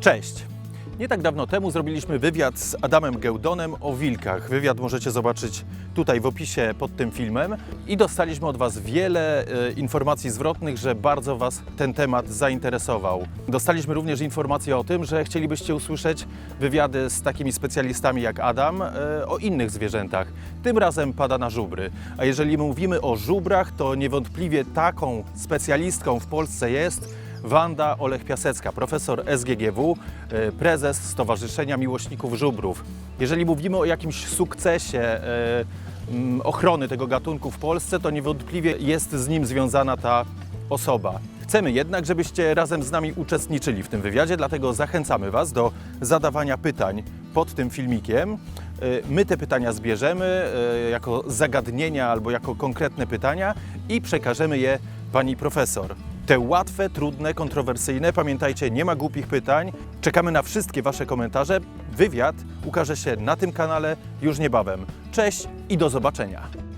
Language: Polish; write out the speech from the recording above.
Cześć! Nie tak dawno temu zrobiliśmy wywiad z Adamem Gełdonem o wilkach. Wywiad możecie zobaczyć tutaj w opisie pod tym filmem. I dostaliśmy od Was wiele e, informacji zwrotnych, że bardzo Was ten temat zainteresował. Dostaliśmy również informacje o tym, że chcielibyście usłyszeć wywiady z takimi specjalistami jak Adam e, o innych zwierzętach. Tym razem pada na żubry. A jeżeli mówimy o żubrach, to niewątpliwie taką specjalistką w Polsce jest Wanda Olech-Piasecka, profesor SGGW, e, prezes Stowarzyszenia Miłośników Żubrów. Jeżeli mówimy o jakimś sukcesie mm, ochrony tego gatunku w Polsce, to niewątpliwie jest z nim związana ta osoba. Chcemy jednak, żebyście razem z nami uczestniczyli w tym wywiadzie, dlatego zachęcamy Was do zadawania pytań pod tym filmikiem. E, My te pytania zbierzemy jako zagadnienia albo jako konkretne pytania i przekażemy je Pani profesor. Te łatwe, trudne, kontrowersyjne, pamiętajcie, nie ma głupich pytań. Czekamy na wszystkie Wasze komentarze. Wywiad ukaże się na tym kanale już niebawem. Cześć i do zobaczenia.